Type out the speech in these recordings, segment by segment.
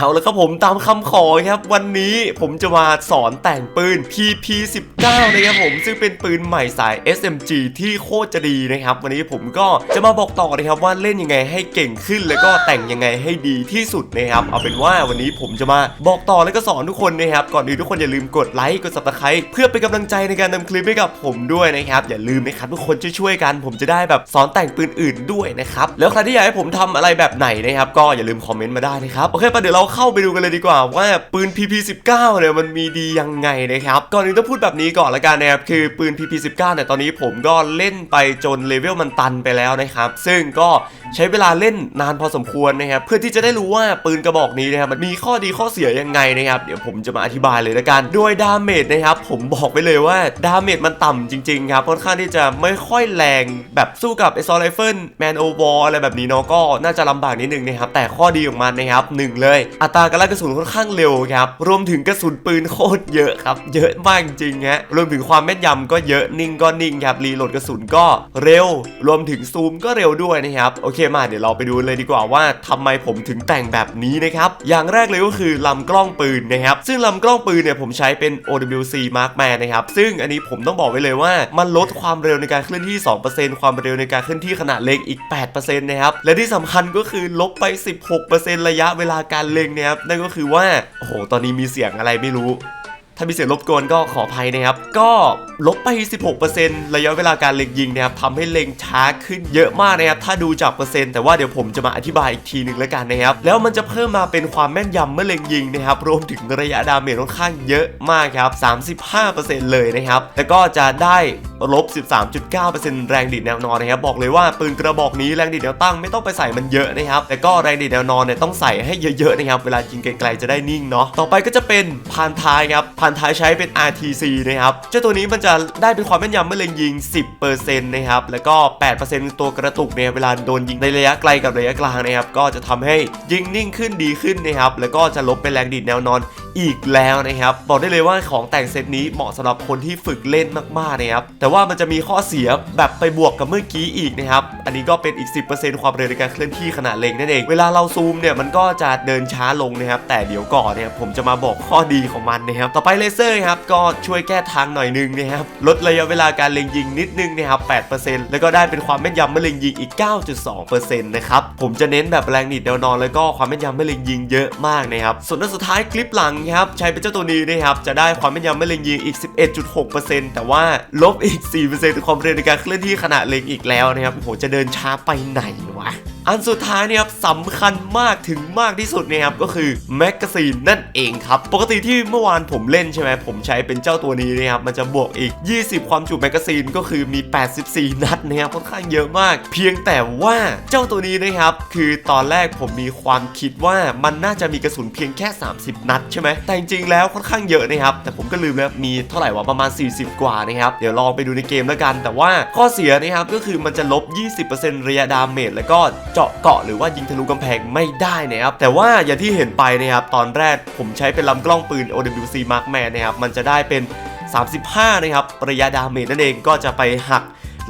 เอาแล้วครับผมตามคำขอครับวันนี้ผมจะมาสอนแต่งปืน PP19 นะครับผมซึ่งเป็นปืนใหม่สาย SMG ที่โคตรจะดีนะครับ วันนี้ผมก็จะมาบอกต่อนะครับว่าเล่นยังไงให้เก่งขึ้น แล้วก็แต่งยังไงให้ดีที่สุดนะครับ เอาเป็นว่าวันนี้ผมจะมาบอกต่อแล้วก็สอนทุกคนนะครับก่อนอื่นทุกคนอย่าลืมกดไลค์กด subscribe เพื่อเป็นกำลังใจในการทำคลิปให้กับผมด้วยนะครับอย่าลืมนะครับทุกคนช่วยๆกัน ผมจะได้แบบสอนแต่งปืนอื่นด้วยนะครับแล้วใครที่อยากให้ผมทำอะไรแบบไหนนะครับก็อย่าลืมคอมเมนต์มาได้นะครับโอเคปะเดี๋ยวเราเข้าไปดูกันเลยดีกว่า ว่าปืน PP19 เนี่ยมันมีดียังไงนะครับก่อนอื่นต้องพูดแบบนี้ก่อนละกันนะครับคือปืน PP19 เนี่ยตอนนี้ผมก็เล่นไปจนเลเวลมันตันไปแล้วนะครับซึ่งก็ใช้เวลาเล่นนานพอสมควรนะครับเพื่อที่จะได้รู้ว่าปืนกระบอกนี้นะครับมันมีข้อดีข้อเสียยังไงนะครับเดี๋ยวผมจะมาอธิบายเลยละกันโดยดาเมจนะครับผมบอกไปเลยว่าดาเมจมันต่ำจริงๆครับค่อนข้างที่จะไม่ค่อยแรงแบบสู้กับ a s s a u l t Rifle Man o w a r อะไรแบบนี้เนาะก็น่าจะลำบากนิดนึงนะครับแต่ข้อดีของมันนะครับหนึ่งเลยอัตราการลั่นกระสุนค่อนข้างเร็วครับรวมถึงกระสุนปืนโคตรเยอะครับ เยอะมากจริงๆฮะรวมถึงความแม่นยำก็เยอะนิ่งก็นิ่งครับรีโหลดกระสุนก็เร็ว รวมถึงซูมก็เร็วด้วยนะครับโอเคมาเดี๋ยวเราไปดูเลยดีกว่าว่าทำไมผมถึงแต่งแบบนี้นะครับอย่างแรกเลยก็คือลำกล้องปืนนะครับซึ่งลำกล้องปืนเนี่ยผมใช้เป็น OWC Markman นะครับซึ่งอันนี้ผมต้องบอกไว้เลยว่ามันลดความเร็วในการเคลื่อนที่ 2%ความเร็วในการเคลื่อนที่ขนาดเล็กอีก 8%นะครับและที่สำคัญก็คือลบไป 16%ระยะเวลาการเล็งนะครับนั่นก็คือว่าโอ้โหตอนนี้มีเสียงอะไรไม่รู้ ถ้ามีเสียงรบกวนก็ขออภัยนะครับ ก็ลบไป 16%ระยะเวลาการเล็งยิงนะครับทำให้เล็งช้าขึ้นเยอะมากนะครับถ้าดูจากเปอร์เซ็นต์แต่ว่าเดี๋ยวผมจะมาอธิบายอีกทีหนึ่งแล้วกันนะครับ แล้วมันจะเพิ่มมาเป็นความแม่นยำเมื่อเล็งยิงนะครับรวมถึงระยะดาเมจค่อนข้างเยอะมากครับ 35%เลยนะครับแล้วก็จะได้ลบ 13.9%แรงดีดแนวนอนนะครับบอกเลยว่าปืนกระบอกนี้แรงดีดแนวตั้งไม่ต้องไปใส่มันเยอะนะครับแต่ก็แรงดีดแนวนอนเนี่ยต้องใส่ให้เยอะๆนะครับเวลายิงไกลๆจะได้นิ่งเนาะต่อไปก็จะเป็นพานท้ายครับพานท้ายใช้เป็น RTC นะครับ เจ้าตัวนี้มันจะได้เป็นความแม่นยำเมื่อเล็งยิง 10%นะครับ แล้วก็ 8%ตัวกระตุกเนี่ยเวลาโดนยิงในระยะไกลกับระยะกลางนะครับ ก็จะทำให้ยิงนิ่งขึ้นดีขึ้นนะครับ แล้วก็จะลบเป็นแรงดีดแนวนอน อีกแล้วนะครับ บอกได้เลยว่าของแต่งเซตนี้เหมาะสำหรับคนที่ฝึกเล่นมากๆนะครับ แต่ว่ามันจะมีข้อเสียแบบไปบวกกับเมื่อกี้อีกนะครับ อันนี้ก็เป็นอีก 10%ความเร็วในการเคลื่อนที่ขณะเล็งนั่นเอง เวลาเราซูมเนี่ยมันก็จะเดินช้าลงนะครับ แต่เดี๋ยวก่อนเนี่ยผมจะมาบอกข้อดีของมันนะครับ ต่อไปเลเซอร์ครับก็ช่วยแก้ทางหน่อยนึงนะครับ ลดระยะเวลาการเล็งยิงนิดนึงนะครับ 8%แล้วก็ได้เป็นความแม่นยำเมื่อเล็งยิงอีก 9.2%นะครับ ผมจะเน้นแบบแรงหนีดแนวนอนแล้วก็ความแม่นยำเมื่อเล็งยิงเยอะมากนะครับ ส่วนสุดท้ายคลิปหลังครับ ใช้เป็นเจ้าตัวนี้นะครับ จะได้ความแม่นยำแม่เล็งยิงอีก 11.6%แต่ว่าลบอีก 4%ความเร็วในการเคลื่อนที่ขณะเล็งอีกแล้วนะครับโหจะเดินช้าไปไหนวะ อันสุดท้ายเนี่ยครับสำคัญมากถึงมากที่สุดเนะครับก็คือแมกกาซีนนั่นเองครับ ปกติที่เมื่อวานผมเล่นใช่ไหมผมใช้เป็นเจ้าตัวนี้นะครับมันจะบวกอีก 20 ความจุแมกกาซีนก็คือมี 84 นัดนะครับค่อนข้างเยอะมาก เพียงแต่ว่าเจ้าตัวนี้นะครับ คือตอนแรกผมมีความคิดว่ามันน่าจะมีกระสุนเพียงแค่ 30 นัดใช่ไหมแต่จริงๆแล้วค่อนข้างเยอะนะครับ แต่ผมก็ลืมแล้วมีเท่าไหร่วะประมาณ 40 กว่านะครับเดี๋ยวลองไปดูในเกมแล้วกัน แต่ว่าข้อเสียนะครับก็คือมันจะลบ 20%ระยะดาเมจแล้วก็เจาะเกาะหรือว่ายิงทะลุกำแพงไม่ได้นะครับแต่ว่าอย่างที่เห็นไปนะครับตอนแรกผมใช้เป็นลำกล้องปืน OWC Markman นะครับมันจะได้เป็น 35 นะครับระยะดาเมจนั่นเองก็จะไปหัก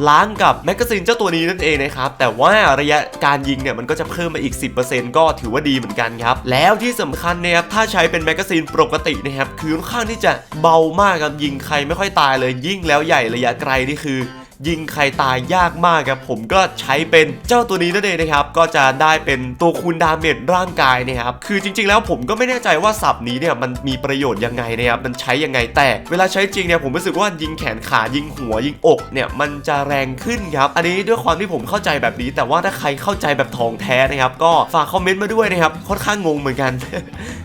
ล้างกับแมกกาซีนเจ้าตัวนี้นั่นเองนะครับ แต่ว่าระยะการยิงเนี่ยมันก็จะเพิ่มมาอีก 10%ก็ถือว่าดีเหมือนกันครับ แล้วที่สำคัญนะครับถ้าใช้เป็นแมกกาซีนปกตินะครับ คือค่อนข้างที่จะเบามากครับยิงใครไม่ค่อยตายเลยยิ่งแล้วใหญ่ระยะไกลนี่คือ ยิงใครตายยากมากครับผมก็ใช้เป็นเจ้าตัวนี้นั่นเองนะครับก็จะได้เป็นตัวคูณดาเมจร่างกายนะครับคือจริง ๆ แล้วผมก็ไม่แน่ใจว่าสับนี้เนี่ยมันมีประโยชน์ยังไงนะครับมันใช้ยังไงแต่เวลาใช้จริงเนี่ยผมรู้สึกว่ายิงแขนขายิงหัวยิงอกเนี่ยมันจะแรงขึ้นครับอันนี้ด้วยความที่ผมเข้าใจแบบนี้ แต่ว่าถ้าใครเข้าใจแบบทองแท้นะครับก็ฝากคอมเมนต์มาด้วยนะครับค่อนข้างงงเหมือนกัน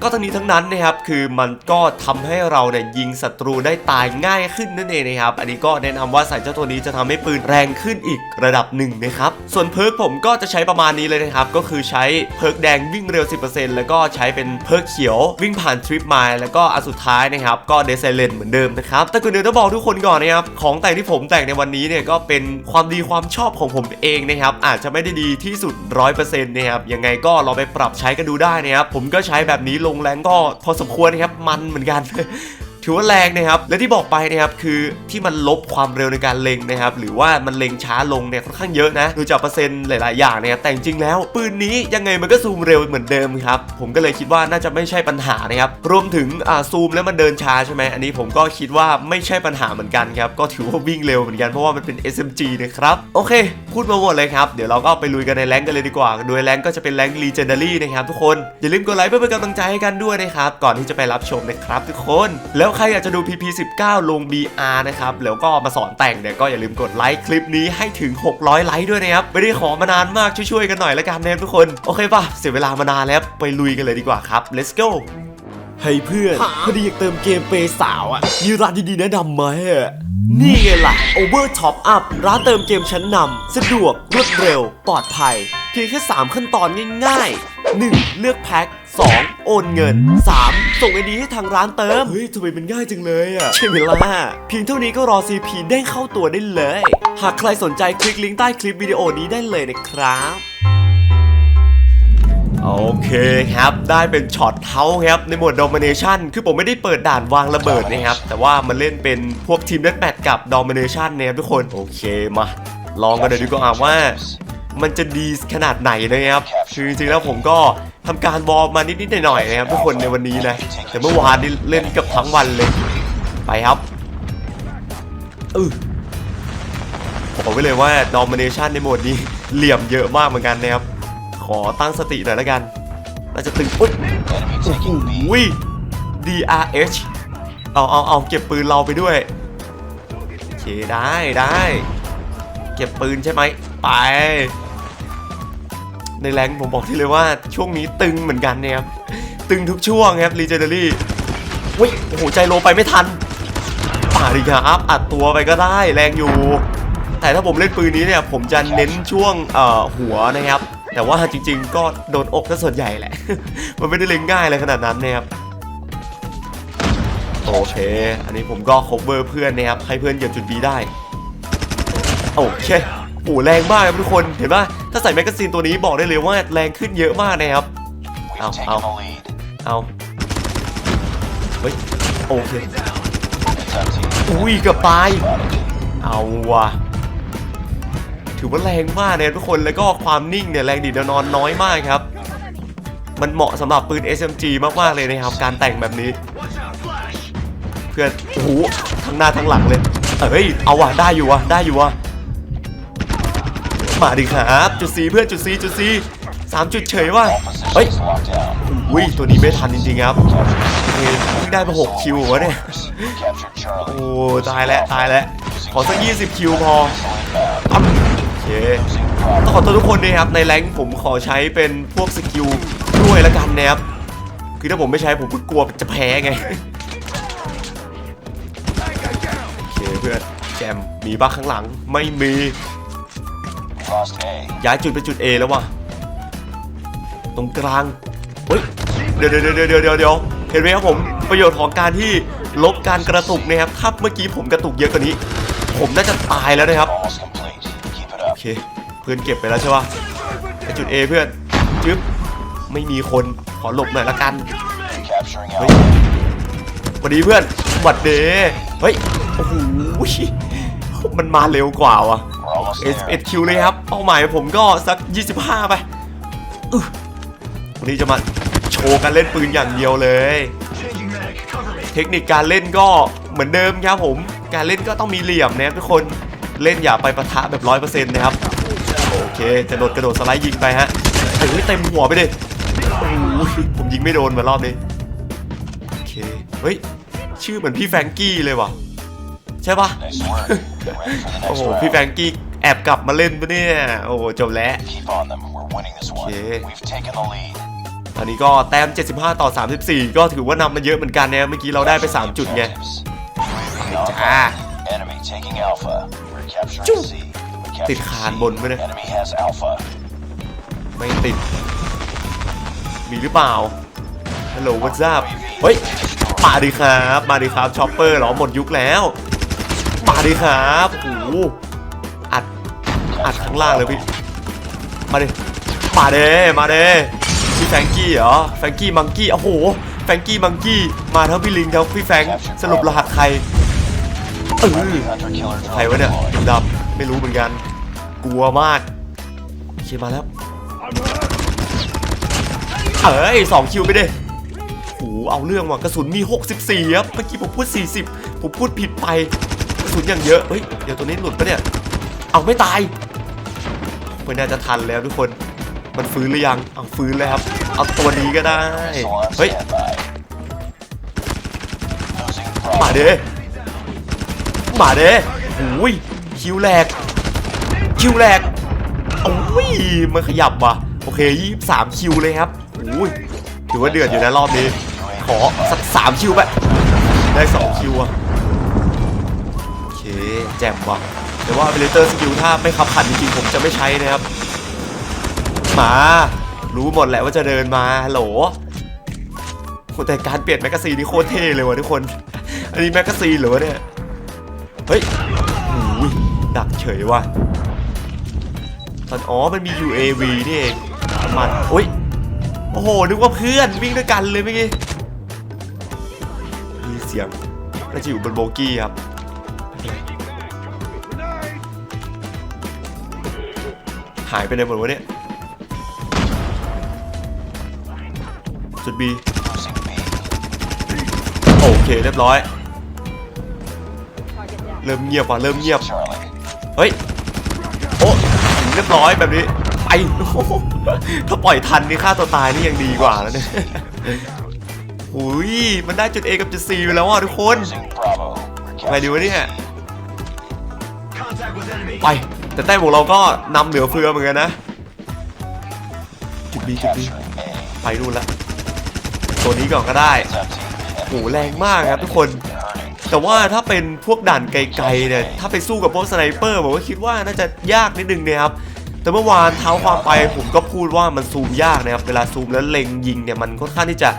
ก็ทั้งนี้ทั้งนั้นนะครับคือมันก็ทำให้เราเนี่ยยิงศัตรูได้ตายง่ายขึ้นนั่นเองนะครับอันนี้ก็แนะนำว่าใส่เจ้าตัวนี้จะทำให้ปืนแรงขึ้นอีกระดับหนึ่งนะครับ ส่วนเพิร์กผมก็จะใช้ประมาณนี้เลยนะครับ ก็คือใช้เพิร์กแดงวิ่งเร็ว 10%แล้วก็ใช้เป็นเพิร์กเขียววิ่งผ่านทริปไมล์แล้วก็อันสุดท้ายนะครับ ก็เดซเซเลนเหมือนเดิมนะครับแต่ก่อนอื่นต้องบอกทุกคนก่อนนะครับ ของแต่งที่ผมแต่งในวันนี้เนี่ยก็เป็นความดีความชอบของผมเองนะครับ อาจจะไม่ได้ดีที่สุด 100%นะครับ ยังไงก็ลองไปปรับใช้กันดูได้นะครับ ผมก็ใช้แบบนี้ลงแรงก็พอสมควรนะครับ มันเหมือนกัน ถือว่าแรงนะครับ และที่บอกไปนะครับคือที่มันลบความเร็วในการเล็งนะครับ หรือว่ามันเล็งช้าลงเนี่ยค่อนข้างเยอะนะดูจากเปอร์เซ็นต์หลาย ๆ อย่างนะครับแต่จริงๆแล้ว ปืนนี้ยังไงมันก็ซูมเร็วเหมือนเดิมครับ ผมก็เลยคิดว่าน่าจะไม่ใช่ปัญหานะครับ รวมถึงอ่าซูมแล้วมันเดินช้าใช่ไหมอันนี้ผมก็คิดว่าไม่ใช่ปัญหาเหมือนกันครับ ก็ถือว่าวิ่งเร็วเหมือนกันเพราะว่ามันเป็น SMG นะครับโอเค พูดมาหมดเลยครับเดี๋ยวเราก็ไปลุยกันในแรงกันเลยดีกว่า โดยแรงก็จะเป็นแรงค์ Legendary นะครับทุกคนอย่าลืมกดไลค์เพื่อเป็นกำลังใจให้กันด้วยนะครับก่อนที่จะไปรับชมนะครับทุกคนแล้วใครอยากจะดู PP19 ลง BR นะครับ แล้วก็มาสอนแต่งเนี่ยก็อย่าลืมกดไลค์คลิปนี้ให้ถึง 600 ไลค์ด้วยนะครับ ไม่ได้ขอมานานมากช่วยๆกันหน่อยละกันนะครับทุกคน โอเคป่ะ เสียเวลามานานแล้วไปลุยกันเลยดีกว่าครับ let's go เฮ้ยเพื่อนพอดีอยากเติมเกมเปย์สาวอะมีร้านดีๆแนะนำไหมอะนี่ไงล่ะ Over Top Up ร้านเติมเกมชั้นนำสะดวกรวดเร็ว ปลอดภัย เพียงแค่ 3 ขั้นตอนง่ายๆ 1. เลือกแพ็ค 2. โอนเงิน 3. ส่งไอดีให้ทางร้านเติม เฮ้ยทำไมมันง่ายจังเลยอะใช่ไหมล่ะเพียงเท่านี้ก็รอ CP เด้งเข้าตัวได้เลย หากใครสนใจคลิกลิงก์ใต้คลิปวิดีโอนี้ได้เลยนะครับโอเคครับ ได้เป็นช็อตเท้าครับ ในโหมด Domination คือผมไม่ได้เปิดด่านวางระเบิดนะครับ แต่ว่ามันเล่นเป็นพวกทีมเล่นแมตกับ Domination นะครับทุกคน โอเคมา ลองกันเลยดีกว่าว่า มันจะดีขนาดไหนนะครับ คือจริงๆแล้วผมก็ ทำการวอร์มมานิดๆหน่อยๆนะครับทุกคนในวันนี้นะแต่เมื่อวานนี่เล่นกับทั้งวันเลยไปครับเออบอกไว้เลยว่า Domination ในโหมดนี้เหลี่ยมเยอะมากเหมือนกันนะครับ ขอตั้งสติหน่อยแล้วกัน น่าจะตึงอุ๊ย Enemy โอ้ taking โห B. DRH เอาเอาเอาเก็บปืนเราไปด้วยโอเคได้ได้ เก็บปืนใช่ไหมไป ในแรงผมบอกที่เลยว่าช่วงนี้ตึงเหมือนกันเนี่ยครับตึงทุกช่วงครับ Legendary อุ้ยโอ้โหใจโลไปไม่ทันป่าดิครับอัดตัวไปก็ได้แรงอยู่ แต่ถ้าผมเล่นปืนนี้เนี่ยผมจะเน้นช่วงเอ่อหัวนะครับ แต่ว่าจริง ๆ ก็โดนอกซะส่วนใหญ่แหละ มันไม่ได้เล็งง่ายเลยขนาดนั้นนะครับโอเค อันนี้ผมก็ cover เพื่อนนะครับให้เพื่อนเหยียบจุด B ได้ โอเค โอ้แรงมากครับทุกคนเห็นป่ะถ้าใส่แมกกาซีนตัวนี้บอกได้เลยว่าแรงขึ้นเยอะมากนะครับ We've Ow, taken ow. the lead. เอาเฮ้ยโอเค It's up to you. อุ้ยเกับตายเอาว่ะถือว่าแรงมากเนี่ยทุกคนแล้วก็ความนิ่งเนี่ยแรงดีดนอนน้อยมากครับ มันเหมาะสำหรับปืน SMG มากๆเลยนะครับ การแต่งแบบนี้ เพื่อนโอ้โหทั้งหน้าทั้งหลังเลยเฮ้ยเอาว่ะได้อยู่ว่ะได้อยู่ว่ะ มาดิครับจุดสีเพื่อนจุดสีจุดสีสามจุดเฉยว่ะเฮ้ย positions locked down. อุ้ยตัวนี้ไม่ทันจริงๆครับเฮ้ยเพิ่งได้มา6คิววะเนี่ยโอ้ตายแล้วตายแล้วขอสัก20คิวพอโอเคต้องขอโทษทุกคนด้วยครับในแรงผมขอใช้เป็นพวกสกิลด้วยละกันนะครับคือถ้าผมไม่ใช้ผมก็กลัวจะแพ้ไงโอเคเพื่อนแจมมีบ้าข้างหลังไม่มี ย้ายจุดไปจุด A แล้วว่ะตรงกลางเฮ้ยเดี๋ยวเดี๋ยวเดี๋ยวเดี๋ยวเดี๋ยวเดี๋ยวเห็นไหมครับผมประโยชน์ของการที่ลบการกระตุกนะครับถ้าเมื่อกี้ผมกระตุกเยอะกว่านี้ ผมน่าจะตายแล้วนะครับ Almost complete. Keep it โอ up. เคเพื่อนเก็บไปแล้วใช่ปะไปจุด A เพื่อนจึ๊บไม่มีคนขอหลบหน่อยละกัน Capturing เฮ้ย Alpha. สวัสดีเพื่อนหวัดเดเฮ้ยโอ้โหมันมาเร็วกว่าว่ะ We're almost there. 11คิวเลยครับ เป้าหมายผมก็สัก 25 ไปอึ๊ะวันนี้จะมาโชว์การเล่นปืนอย่างเดียวเลย เทคนิคการเล่นก็เหมือนเดิมครับผม การเล่นก็ต้องมีเหลี่ยมนะครับทุกคนเล่นอย่าไปปะทะแบบร้อยเปอร์เซ็นต์นะครับ โอเคจะโดดกระโดดสไลด์ยิงไปฮะเฮ้ยเต็มหัวไปดิโอ้ยผมยิงไม่โดนเหมือนรอบนี้โอเคเฮ้ยชื่อเหมือนพี่แฟรงกี้เลยว่ะใช่ปะ Nice work. Get ready for the โอ้ next โหพี่แฟรง round. กี้ แอบกลับมาเล่นปะเนี่ย โอ้โหจบแล้ว Keep on them. We're winning this one. Okay. We've taken the lead. อันนี้ก็แต้ม 75 ต่อ 34 ก็ถือว่านำมาเยอะเหมือนกันนะเมื่อกี้เราได้ไป 3 จุดไง Objectives. Dạ. Enemy taking Alpha. We're capturing Chú. C. We ติด captured คาน C. บนไปเลย Enemy has Alpha. ไม่ติด มีหรือเปล่าฮัลโหลวั t ซับเฮ้ยมาดิครับ มาดิครับช็อปเปอร์เหรอหมดยุคแล้ว มาดิครับโอ้โหอัด อัดข้างล่างเลยพี่ มาดิ มาเด้มาเด้พี่แฟงกี้เหรอ แฟงกี้มังกี้ โอ้โห แฟงกี้มังกี้ มาทั้งพี่ลิงทั้งพี่แฟง สรุปรหัสใครเออใครวะเนี่ยดำๆไม่รู้เหมือนกัน กลัวมากโอเคมาแล้ว เอ้ยสองคิวไปดิโหเอาเรื่องว่ะกระสุนมี 64ครับ เมื่อกี้ผมพูด 40 ผมพูดผิดไปกระสุนอย่างเยอะ เฮ้ย เดี๋ยวตัวนี้หลุดปะเนี่ย เอาไม่ตาย ไม่น่าจะทันแล้วทุกคน มันฟื้นหรือยัง เอาฟื้นแล้วครับ เอาตัวนี้ก็ได้ เฮ้ย มาเด้มาเด้หูยคิวแรกคิวแรกโอ้ยมันขยับว่ะ โอเคยี่สามคิวเลยครับหูยถือว่าเดือดอยู่นะรอบนี้ ขอสักสามคิวไป ได้สองคิวอะ โอเค แจ่มว่ะ แต่ว่าเบลเตอร์สกิลถ้าไม่ขับขันจริงๆผมจะไม่ใช้นะครับ มา รู้หมดแหละว่าจะเดินมาฮัลโหลแต่การเปลี่ยนแมกกาซีนนี่โคตรเท่เลยวะทุกคน อันนี้แมกกาซีนเหรอวะเนี่ย เฮ้ยโอ้ยดักเฉยว่ะตอนอ๋อมันมี UAV นี่เอง มันโอ้ย โอ้โห นึกว่าเพื่อนวิ่งด้วยกันเลยเมื่อกี้ มีเสียงน่าจะอยู่บนโบกี้ครับ หายไปไหนหมดวะเนี่ยจุด B Losing B. โอเคเรียบร้อย เริ่มเงียบว่ะเริ่มเงียบ Charlie. เฮ้ย โอ้เรียบร้อยแบบนี้ไปโอ้โหถ้าปล่อยทันนี่ฆ่าตัวตายนี่ยังดีกว่าแล้วเนี่ยหุยมันได้จุด A กับจุด C ไปแล้วอะทุกคน Losing Bravo. ไงดีวะเนี่ย Contact with enemy. ไป แต่แต้มของเราก็นำเหลือเฟือเหมือนกันนะ จุด B จุด B Capturing A. ไปนู่นละ ตัวนี้ก่อนก็ได้โหแรงมากครับทุกคน แต่ว่าถ้าเป็นพวกด่านไกลๆเนี่ย ถ้าไปสู้กับพวกสไนเปอร์ผมก็คิดว่าน่าจะยากนิดนึงนะครับแต่เมื่อวานเท้าความไปผมก็พูดว่ามันซูมยากนะครับ เวลาซูมแล้วเล็งยิงเนี่ยมันค่อนข้างที่จะ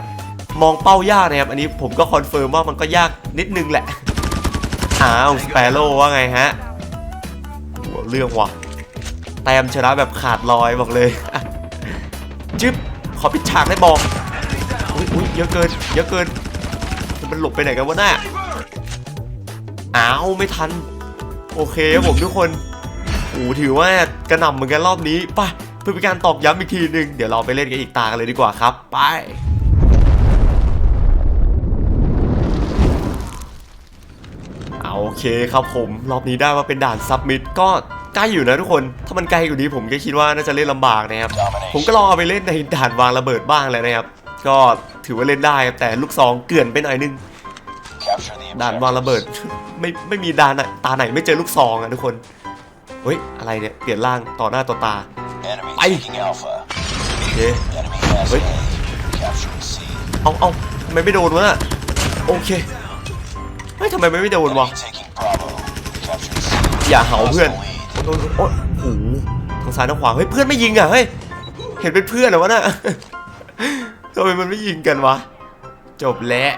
มองเป้ายากนะครับ อันนี้ผมก็คอนเฟิร์มว่ามันก็ยากนิดนึงแหละอ้าวสเปโร่ว่าไงฮะ เรื่องว่ะแต้มชนะแบบขาดลอยบอกเลย จึ๊บ ขอปิดฉากได้บอกอุ้ยอุ้ยเยอะเกิน เยอะเกิน มันหลบไปไหนกันวะน่ะอ้าวไม่ทัน โอเคครับผมทุกคนโอ้ถือว่ากระหน่ำเหมือนกันรอบนี้ไปเพื่อเป็นการตอกย้ำอีกทีหนึ่งเดี๋ยวเราไปเล่นกันอีกตากันเลยดีกว่าครับ ไป เอาโอเคครับผม รอบนี้ได้มาเป็นด่านซับมิดก็ใกล้อยู่นะทุกคน ถ้ามันไกลกว่านี้ผมก็คิดว่าน่าจะเล่นลำบากนะครับ ผมก็ลองเอาไปเล่นในด่านวางระเบิดบ้างแล้วนะครับ ก็ถือว่าเล่นได้ครับแต่ลูกซองเกลื่อนไปหน่อยนึง Capture the ด่านวางระเบิด ไม่ไม่มีด่านไหนตาไหนไม่เจอลูกซองอะทุกคน เฮ้ยอะไรเนี่ยเปลี่ยนร่างต่อหน้าต่อตา Enemy Ay. taking Alpha. โอเค Enemy has Wait. A. Capturing C. เอาเอาทำไมไม่โดนวะน่ะโอเคเฮ้ยทำไมไม่โดนวะ อย่าเห่าเพื่อนโอ้โหโอ้โหทางซ้ายทางขวาเฮ้ยเพื่อนไม่ยิงอะเฮ้ยเห็นเป็นเพื่อนเหรอวะน่ะทำไมมันไม่ยิงกันวะจบแล้ว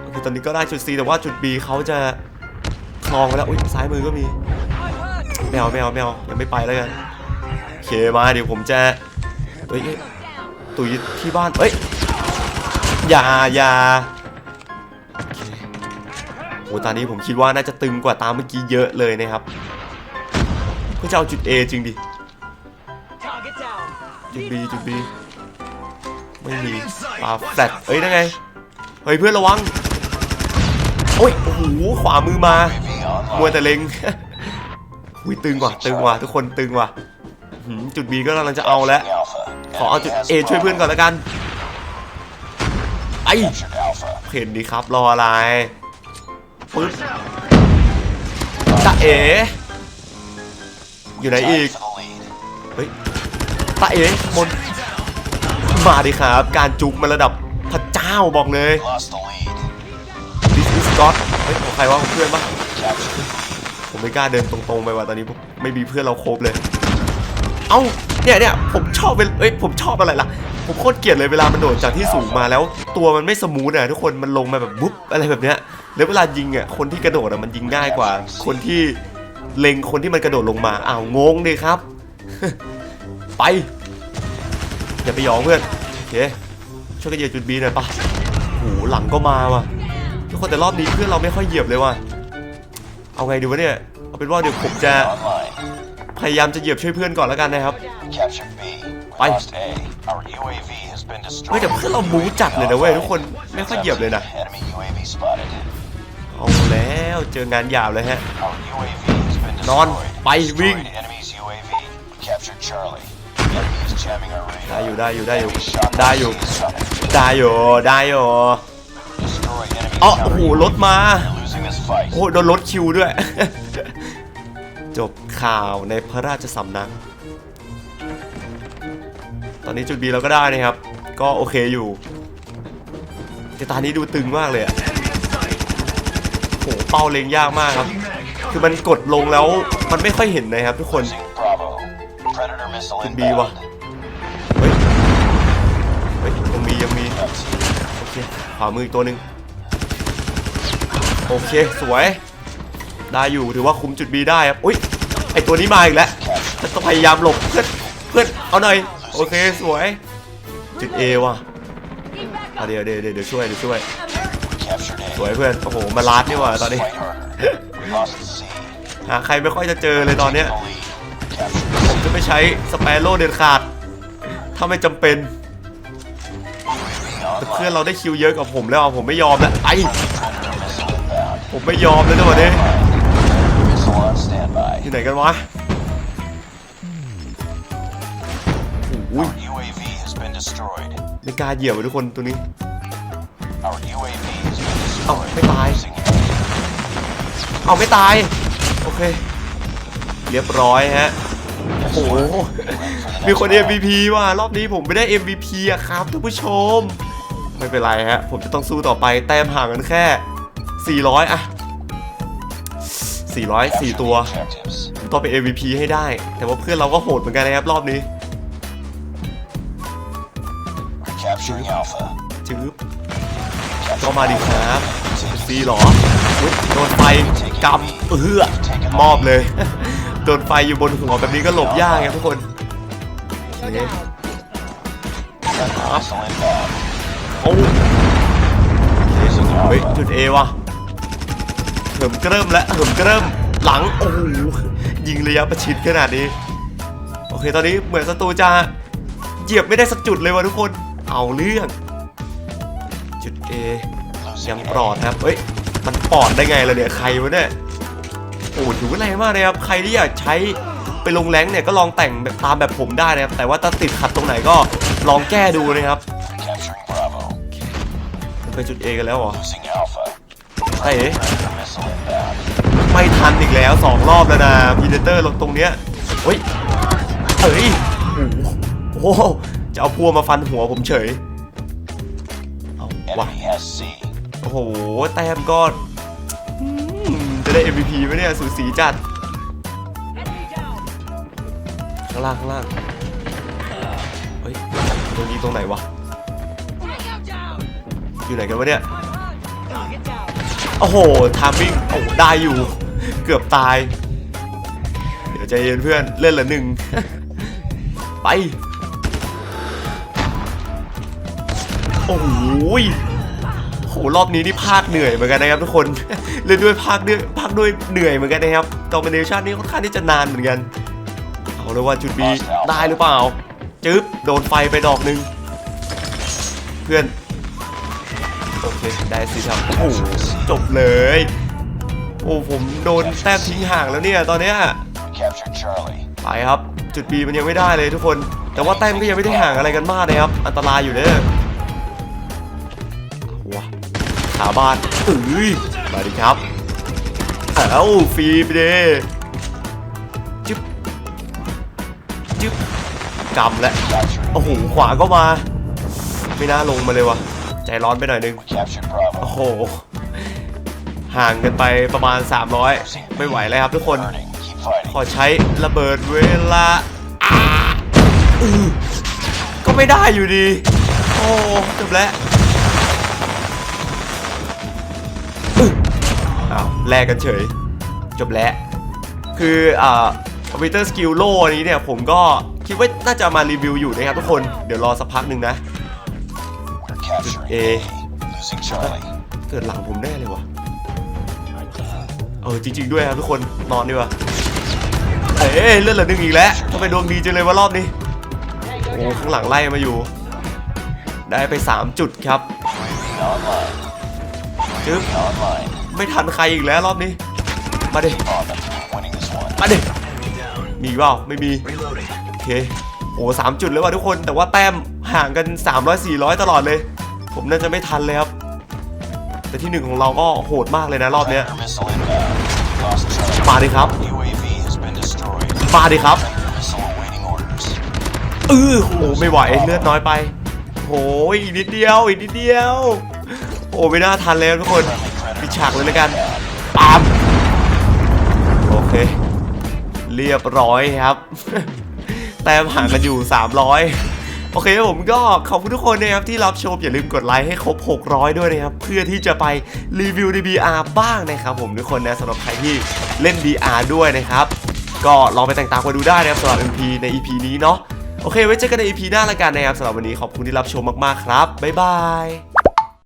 โอเคตอนนี้ก็ได้จุด C แต่ว่าจุด B เขาจะคลองไปแล้วอุ้ยซ้ายมือก็มีแมวแมวแมวยังไม่ไปแล้วกันโอเคมาเดี๋ยวผมจะเฮ้ยตุยที่บ้านเอ้ยอย่าอย่า ตอนนี้ผมคิดว่าน่าจะตึงกว่าตามเมื่อกี้เยอะเลยนะครับเพื่อจะเอาจุด A จริงดิจุด B จุด B ไม่มีปาแฟลตเอ้ยนั่นไง เฮ้ยเพื่อนระวัง โอ้ย โอ้โห ขวามือมา มัว online. แต่เล็งหุยตึงว่ะ ตึงว่ะ ทุกคนตึงว่ะ จุด B ก็กำลังจะเอาแล้ว ขอเอาจุด A ช่วยเพื่อนก่อนแล้วกัน ไอเห็นดีครับ รออะไร ปึ๊บตาเออยู่ไหนอีก เฮ้ยตาเอ๋บนมาดิครับ การจุกมันระดับพระเจ้าบอกเลย Lost the lead. This is God เฮ้ยของใครวะเพื่อนปะผมไม่กล้าเดินตรงๆไปว่ะตอนนี้ไม่มีเพื่อนเราครบเลย เอ้าเนี่ยเนี่ยผมชอบเป็นเอ้ยผมชอบอะไรล่ะ ผมโคตรเกลียดเลยเวลามันโดดจากที่สูงมาแล้ว ตัวมันไม่สมูทอะทุกคนมันลงมาแบบบุ๊บอะไรแบบเนี้ยแล้วเวลายิงอะคนที่กระโดดอะมันยิงง่ายกว่า คนที่เล็งคนที่มันกระโดดลงมาอ้าวงงดิครับ ไป อย่าไปยองเพื่อนโอเคช่วยกันเหยียบจุดบีหน่อยปะหลังก็มาว่ะทุกคนแต่รอบนี้เพื่อนเราไม่ค่อยเหยียบเลยว่ะเอาไงดีวะเนี่ยเอาเป็นว่าเดี๋ยวผมจะ พยายามจะเหยียบช่วยเพื่อนก่อนแล้วกันนะครับ ไปเฮ้ยแต่เพื่อนเรามูจัดเลยนะเว้ยทุกคนไม่ค่อยเหยียบเลยนะเอาแล้วเจองานยาวเลยฮะนอนไปวิ่งได้อยู่ได้อยู่ได้อยู่ได้อยู่ได้อยู่ได้อยู่อ๋อโอ้โหรถมาโอ้โโดนรถคิวด้วย จบ ข่าวในพระราชสำนัก ตอนนี้จุดบีเราก็ได้นะครับ ก็โอเคอยู่ แต่ตานี้ดูตึงมากเลยอะโหเป้าเล็งยากมากครับ คือมันกดลงแล้วมันไม่ค่อยเห็นนะครับทุกคน Losing Bravo. Predator missile Could be inbound. เฮ้ยเฮ้ยยังมียังมีโอเคขวามืออีกตัวหนึ่งโอเค สวย ได้อยู่ ถือว่าคุมจุด B ได้ครับ อุ้ย ไอตัวนี้มาอีกแล้ว Captured. ฉันต้องพยายามหลบเพื่อนเพื่อนเอาหน่อยโอเคสวยจุด A ว่ะเดี๋ยวเดี๋ยวเดี๋ยวช่วยเดี๋ยวช่วยสวยเพื่อนโอ้โหมาลาดนี่ว่าตอนนี้หาใครไม่ค่อยจะเจอเลยตอนเนี้ยผมจะไม่ใช้สเปโร่เด็ดขาด ถ้าไม่จำเป็นแต่เพื่อนเราได้คิวเยอะกว่าผมแล้วผมไม่ยอมแล้วไอผมไม่ยอมเลยนะวันนี้ standby. ที่ไหนกันวะโอ้ย Our UAV has been destroyed. ไม่กล้าเหยียบเลยทุกคนตัวนี้ Our UAV has been destroyed. Oh, may tayo. Losing A. เอาไม่ตาย โอเค เรียบร้อยฮะ โอ้โหมีคน MVP ว่ะรอบนี้ผมไม่ได้ MVP อะครับท่านผู้ชม ไม่เป็นไรฮะ ผมจะต้องสู้ต่อไปแต้มห่างกันแค่ 400อะ400 4 ตัว Objectives. ผม ต้องเป็น MVP ให้ได้ แต่ว่าเพื่อนเราก็โหดเหมือนกันนะครับรอบนี้ Capturing Alpha. จื๊บ Capturing ก็มาดีค Alpha. รับ Taking ซีเหรออุ๊ยโดนไฟกำเออมอบเลย โดนไฟอยู่บนหัวแบบนี้ก็หลบยากไงทุกคนโอเค Predator missile inbound. โอ้เฮ้ยจุดเอว่ะเหิมเกริ่มและเหิมเกริ่มหลัง โอ้โห ยิงระยะประชิดขนาดนี้ โอเคตอนนี้เหมือนศัตรูจะเหยียบไม่ได้สักจุดเลยว่ะทุกคน เอาเรื่อง จุด A ยังปลอดนะครับเฮ้ย มันปลอดได้ไงล่ะเนี่ยใครวะเนี่ย โอ้ถือว่าแรงมากเลยครับ ใครที่อยากใช้ไปลงแรงเนี่ยก็ลองแต่งแบบตามแบบผมได้นะครับ แต่ว่าถ้าติดขัดตรงไหนก็ลองแก้ดูนะครับไปจุด A กันแล้วเหรอ เอ๋ไม่ทันอีกแล้วสองรอบแล้วนะพีเดเตอร์ลงตรงเนี้ยเฮ้ยเอ้ยโอ้โหจะเอาพัวมาฟันหัวผมเฉยเอาวะโอ้โห แต้มก็อืมจะได้ MVP ไหมเนี่ย สูสีจัด ข้างล่าง ข้างล่าง เฮ้ยตรงนี้ตรงไหนวะ อยู่ไหนกันวะเนี่ย อ้โหทามมิ่งโอ้โหได้อยู่ เกือบตาย เดี๋ยวใจเย็นเพื่อนเล่นละหนึ่ง ไป โอ้โหยโหรอบนี้นี่ภาคเหนื่อยเหมือนกันนะครับทุกคน เล่นด้วยภาคด้วยภาคด้วยเหนื่อยเหมือนกันนะครับดอมิเนชันนี่ค่อนข้างที่จะนานเหมือนกัน เอาเลยว่าจุดบีได้หรือเปล่า จึ๊บ โดนไฟไปดอกหนึ่งเพื่อน โอเค ได้สิครับ โอ้โห จบเลย โอ้ผมโดนแต้มทิ้งห่างแล้วเนี่ยตอนเนี้ย We captured Charlie. ไปครับ จุด B มันยังไม่ได้เลยทุกคน แต่ว่าแต้มก็ยังไม่ได้ห่างอะไรกันมากนะครับ อันตรายอยู่เด้อว้าขาบานเอ้ยมาดิครับเอ้าฟรีไปเด้จึ๊บจึ๊บกำและ Capturing โอ้โหขวาก็มา ไม่น่าลงมาเลยวะใจร้อนไปหน่อยนึง We captured Bravo. โอ้โห ห่างกันไปประมาณ 300 ไม่ไหวเลยครับทุกคน ขอใช้ระเบิดเวลาอือก็ไม่ได้อยู่ดี โอ้จบแล้วอ้าวแลกกันเฉย จบแล้ว คืออ่าคอมพิวเตอร์สกิลโลนี้เนี่ย ผมก็คิดว่าน่าจะมารีวิวอยู่นะครับทุกคน เดี๋ยวรอสักพักหนึ่งนะ We're capturing A. A. Losing Charlie. เกิดหลังผมแน่เลยว่ะ เออจริง ๆด้วยครับทุกคนนอนดีกว่าเอ้ยเลือดเหลือหนึ่งอีกแล้วทำไมดวงดีจังเลยวะรอบนี้โอ้ข้างหลังไล่มาอยู่ ได้ไป 3 จุดครับจึ๊บไม่ทันใครอีกแล้วรอบนี้ มาดิมาดิมีเปล่าไม่มีโอเคโอ้สามจุดเลยว่ะทุกคน แต่ว่าแต้มห่างกัน 300 400 ตลอดเลย ผมน่าจะไม่ทันเลยครับ แต่ที่หนึ่งของเราก็โหดมากเลยนะรอบเนี้ย Predator missile inbound. Lost Charlie. มาดิครับ UAV has been destroyed. มาดิครับ Predator missile awaiting orders. เออโอ้ไม่ไหวเลือดน้อยไปโอ้ยอีกนิดเดียวอีกนิดเดียว โอ้ไม่น่าทันเลยครับทุกคน Friendly ปิด Predator ฉากเลยแล้วกันปามโอเค เรียบร้อยครับ แต้มห่างกันอยู่ 300 โอเคผมก็ขอบคุณทุกคนนะครับที่รับชมอย่าลืมกดไลค์ให้ครบ 600 ด้วยนะครับ เพื่อที่จะไปรีวิวใน VR บ้างนะครับผมทุกคนนะสำหรับใครที่เล่น DR ด้วยนะครับ ก็ลองไปแต่งตากันดูได้นะครับสำหรับ MP ใน EP นี้เนาะโอเค ไว้เจอกันใน EP หน้าละกันนะครับสำหรับวันนี้ขอบคุณที่รับชมมากๆครับบ๊ายบาย